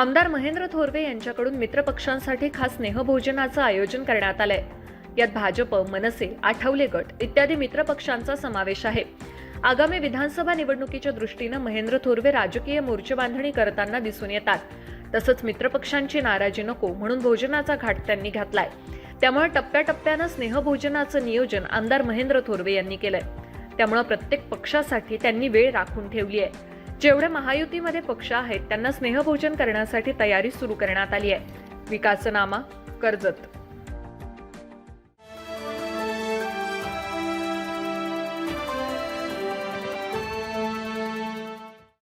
आमदार महेंद्र थोरवे यांच्याकडून मित्रपक्षांसाठी खास स्नेहभोजनाचं आयोजन करण्यात आलंय. यात भाजप मनसे आठवले गट इत्यादी मित्रपक्षांचा समावेश आहे. आगामी विधानसभा निवडणुकीच्या दृष्टीनं महेंद्र थोरवे राजकीय मोर्चे बांधणी करताना दिसून येतात. तसंच मित्रपक्षांची नाराजी नको म्हणून भोजनाचा घाट त्यांनी घातलाय. त्यामुळे टप्प्याटप्प्यानं स्नेहभोजनाचं नियोजन आमदार महेंद्र थोरवे यांनी केलंय. त्यामुळे प्रत्येक पक्षासाठी त्यांनी वेळ राखून ठेवली आहे जेवढे महायुतीमध्ये पक्ष आहेत त्यांना स्नेहभोजन करण्यासाठी तयारी सुरू करण्यात आली आहे. विकासनामा कर्जत